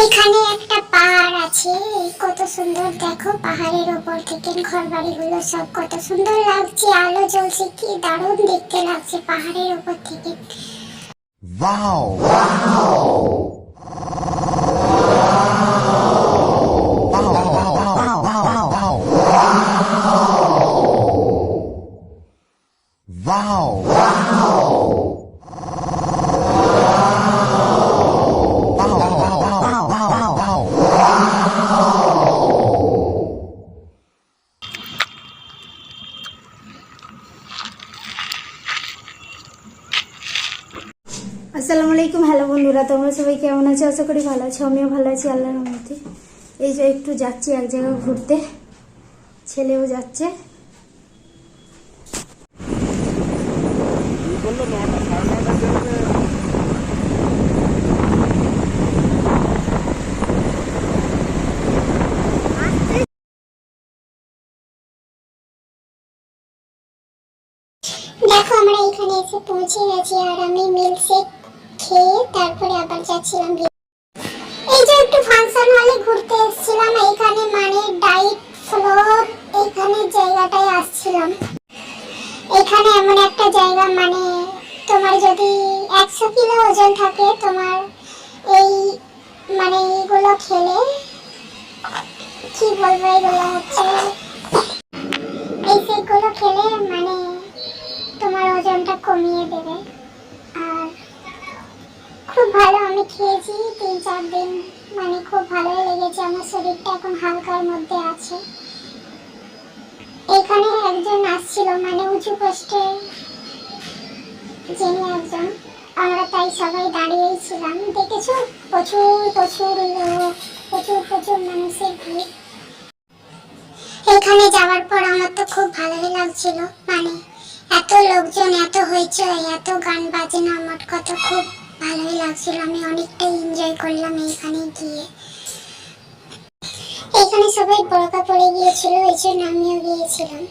এখানে একটা পাহাড় আছে কত সুন্দর দেখো পাহাড়ের ওপর থেকে ঘর বাড়িগুলো সব কত সুন্দর লাগছে আলো জ্বলছে কি দারুণ দেখতে লাগছে পাহাড়ের ওপর থেকে Wow! Wow! Wow! Wow! Wow! আসসালামু আলাইকুম। হ্যালো বন্ধুরা, তোমরা সবাই কেমন আছো? আশা করি ভালো আছো। আমিও ভালো আছি, আল্লাহর রহমতে। এই যে একটু যাচ্ছি এক জায়গায় ঘুরতে। ছেলেও যাচ্ছে। দেখো, আমরা এখানে এসে পৌঁছে গেছি আর আমি মিল্কশেক যাচ্ছিলাম এই যে একটু ফাংশন হলে ঘুরতে এসেছিলাম, এইখানে মানে ডাইট ফ্লোর, এইখানে জায়গাটায় আসছিলাম। এখানে এমন একটা জায়গা মানে তোমার যদি একশো কিলো ওজন থাকে, তোমার এই মানে এইগুলো খেলে কি বলব, এগুলো হচ্ছে এই সেগুলো খেলে মানে তোমার ওজনটা কমিয়ে দেবে। ভালো, আমি খেয়েছি তিন চার দিন। মানে খুব ভালোই লেগেছে, আমার শরীরটা এখন হালকার মধ্যে আছে। এখানে একজন আসছিল মানে উঁচু পোস্টে যিনি একজন, আমরা তাই সবাই দাঁড়িয়েই ছিলাম। দেখেছ? প্রচুর প্রচুর লোক, প্রচুর প্রচুর মানুষের ভিড়। এখানে যাওয়ার পর আমার তো খুব ভালোই লাগছিল। মানে এত লোকজন, এত হইচই, এত গান বাজনা, আমার কথা খুব ভালোই লাগছিল, আমি অনেকটাই এনজয় করলাম এইখানে গিয়ে। এখানে সবাই বড়কা পড়ে গিয়েছিল এই জন্য আমিও গিয়েছিলাম।